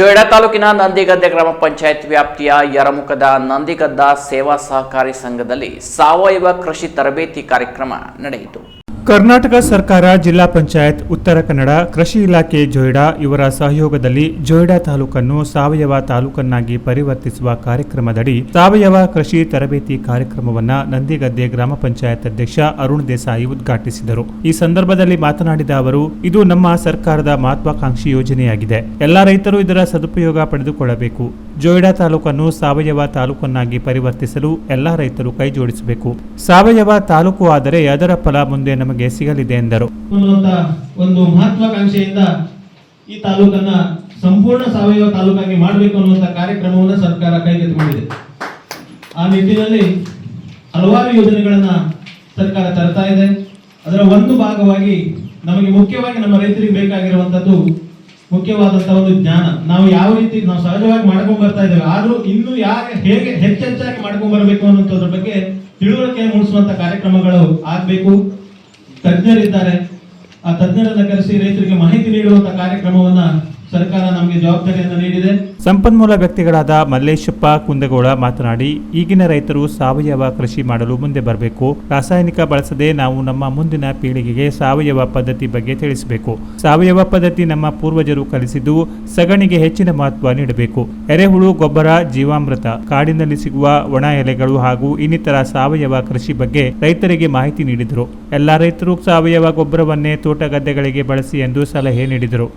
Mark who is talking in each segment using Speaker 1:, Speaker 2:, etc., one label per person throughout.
Speaker 1: ಜೊಯ್ಡಾ ತಾಲೂಕಿನ ನಂದಿಗದ್ದೆ ಗ್ರಾಮ ಪಂಚಾಯತ್ ವ್ಯಾಪ್ತಿಯ ಯರಮುಖದ ನಂದಿಗದ್ದ ಸೇವಾ ಸಹಕಾರಿ ಸಂಘದಲ್ಲಿ ಸಾವಯವ ಕೃಷಿ ತರಬೇತಿ ಕಾರ್ಯಕ್ರಮ ನಡೆಯಿತು.
Speaker 2: ಕರ್ನಾಟಕ ಸರ್ಕಾರ, ಜಿಲ್ಲಾ ಪಂಚಾಯತ್, ಉತ್ತರ ಕನ್ನಡ, ಕೃಷಿ ಇಲಾಖೆ, ಜೊಯ್ಡಾ ಇವರ ಸಹಯೋಗದಲ್ಲಿ ಜೊಯ್ಡಾ ತಾಲೂಕನ್ನು ಸಾವಯವ ತಾಲೂಕನ್ನಾಗಿ ಪರಿವರ್ತಿಸುವ ಕಾರ್ಯಕ್ರಮದಡಿ ಸಾವಯವ ಕೃಷಿ ತರಬೇತಿ ಕಾರ್ಯಕ್ರಮವನ್ನು ನಂದಿಗದ್ದೆ ಗ್ರಾಮ ಪಂಚಾಯತ್ ಅಧ್ಯಕ್ಷ ಅರುಣ್ ದೇಸಾಯಿ ಉದ್ಘಾಟಿಸಿದರು. ಈ ಸಂದರ್ಭದಲ್ಲಿ ಮಾತನಾಡಿದ ಅವರು, ಇದು ನಮ್ಮ ಸರ್ಕಾರದ ಮಹತ್ವಾಕಾಂಕ್ಷಿ ಯೋಜನೆಯಾಗಿದೆ. ಎಲ್ಲ ರೈತರು ಇದರ ಸದುಪಯೋಗ ಪಡೆದುಕೊಳ್ಳಬೇಕು. ಜೊಯ್ಡಾ ತಾಲೂಕನ್ನು ಸಾವಯವ ತಾಲೂಕನ್ನಾಗಿ ಪರಿವರ್ತಿಸಲು ಎಲ್ಲ ರೈತರು ಕೈ ಜೋಡಿಸಬೇಕು. ಸಾವಯವ ತಾಲೂಕು ಆದರೆ ಅದರ ಫಲ ಮುಂದೆ ನಮಗೆ ಸಿಗಲಿದೆ ಎಂದರು.
Speaker 3: ಒಂದು ಮಹತ್ವಾಕಾಂಕ್ಷೆಯಿಂದ ಈ ತಾಲೂಕನ್ನ ಸಂಪೂರ್ಣ ಸಾವಯವ ತಾಲೂಕಾಗಿ ಮಾಡಬೇಕು ಅನ್ನುವಂತ ಕಾರ್ಯಕ್ರಮವನ್ನು ಸರ್ಕಾರ ಕೈಗೆತ್ತಿಕೊಂಡಿದೆ ಆ ನಿಟ್ಟಿನಲ್ಲಿ ಹಲವಾರು ಯೋಜನೆಗಳನ್ನ ಸರ್ಕಾರ ತರ್ತಾ ಇದೆ. ಅದರ ಒಂದು ಭಾಗವಾಗಿ ನಮಗೆ ಮುಖ್ಯವಾಗಿ ನಮ್ಮ ರೈತರಿಗೆ ಬೇಕಾಗಿರುವಂತದ್ದು ಮುಖ್ಯವಾದಂತಹ ಒಂದು ಜ್ಞಾನ. ನಾವು ಯಾವ ರೀತಿ ನಾವು ಸಹಜವಾಗಿ ಮಾಡ್ಕೊಂಡ್ ಬರ್ತಾ ಇದ್ದೇವೆ, ಆದ್ರೂ ಇನ್ನು ಯಾಕೆ ಹೇಗೆ ಹೆಚ್ಚೆಚ್ಚಾಗಿ ಮಾಡ್ಕೊಂಡ್ ಬರಬೇಕು ಅನ್ನೋದ್ರ ಬಗ್ಗೆ ತಿಳುವಳಿಕೆ ಮೂಡಿಸುವಂತ ಕಾರ್ಯಕ್ರಮಗಳು ಆಗ್ಬೇಕು. ತಜ್ಞರಿದ್ದಾರೆ. ಆ ತಜ್ಞರನ್ನ ಕರೆಸಿ ರೈತರಿಗೆ ಮಾಹಿತಿ ನೀಡುವಂತ ಕಾರ್ಯಕ್ರಮವನ್ನ ಸರ್ಕಾರ ನಮಗೆ ಜವಾಬ್ದಾರಿಯನ್ನು ನೀಡಿದೆ.
Speaker 2: ಸಂಪನ್ಮೂಲ ವ್ಯಕ್ತಿಗಳಾದ ಮಲ್ಲೇಶಪ್ಪ ಕುಂದಗೋಳ ಮಾತನಾಡಿ, ಈಗಿನ ರೈತರು ಸಾವಯವ ಕೃಷಿ ಮಾಡಲು ಮುಂದೆ ಬರಬೇಕು. ರಾಸಾಯನಿಕ ಬಳಸದೆ ನಾವು ನಮ್ಮ ಮುಂದಿನ ಪೀಳಿಗೆಗೆ ಸಾವಯವ ಪದ್ಧತಿ ಬಗ್ಗೆ ತಿಳಿಸಬೇಕು. ಸಾವಯವ ಪದ್ಧತಿ ನಮ್ಮ ಪೂರ್ವಜರು ಕಲಿಸಿದ್ದು ಸಗಣಿಗೆ ಹೆಚ್ಚಿನ ಮಹತ್ವ ನೀಡಬೇಕು. ಎರೆಹುಳು, ಗೊಬ್ಬರ, ಜೀವಾಮೃತ, ಕಾಡಿನಲ್ಲಿ ಸಿಗುವ ಒಣ ಎಲೆಗಳು ಹಾಗೂ ಇನ್ನಿತರ ಸಾವಯವ ಕೃಷಿ ಬಗ್ಗೆ ರೈತರಿಗೆ ಮಾಹಿತಿ ನೀಡಿದರು. ಎಲ್ಲ ರೈತರು ಸಾವಯವ ಗೊಬ್ಬರವನ್ನೇ ತೋಟ ಗದ್ದೆಗಳಿಗೆ ಬಳಸಿ ಎಂದು ಸಲಹೆ ನೀಡಿದರು.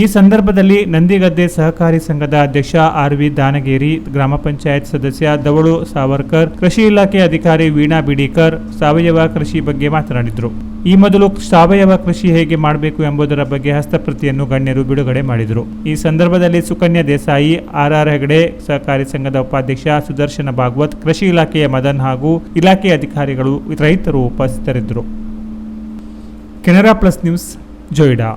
Speaker 2: ಈ ಸಂದರ್ಭದಲ್ಲಿ ನಂದಿಗದ್ದೆ ಸಹಕಾರಿ ಸಂಘದ ಅಧ್ಯಕ್ಷ ಆರ್ ವಿ ದಾನಗೇರಿ, ಗ್ರಾಮ ಪಂಚಾಯತ್ ಸದಸ್ಯ ದವಳು ಸಾವರ್ಕರ್, ಕೃಷಿ ಇಲಾಖೆ ಅಧಿಕಾರಿ ವೀಣಾ ಬಿಡೀಕರ್, ಸಾವಯವ ಕೃಷಿ ಬಗ್ಗೆ ಮಾತನಾಡಿದರು. ಈ ಮೊದಲು ಸಾವಯವ ಕೃಷಿ ಹೇಗೆ ಮಾಡಬೇಕು ಎಂಬುದರ ಬಗ್ಗೆ ಹಸ್ತಪ್ರತಿಯನ್ನು ಗಣ್ಯರು ಬಿಡುಗಡೆ ಮಾಡಿದರು. ಈ ಸಂದರ್ಭದಲ್ಲಿ ಸುಕನ್ಯಾ ದೇಸಾಯಿ, ಆರ್ ಆರ್ ಹೆಗಡೆ, ಸಹಕಾರಿ ಸಂಘದ ಉಪಾಧ್ಯಕ್ಷ ಸುದರ್ಶನ ಭಾಗವತ್, ಕೃಷಿ ಇಲಾಖೆಯ ಮದನ್ ಹಾಗೂ ಇಲಾಖೆ ಅಧಿಕಾರಿಗಳು, ರೈತರು ಉಪಸ್ಥಿತರಿದ್ದರು. Canara plus news, Joida.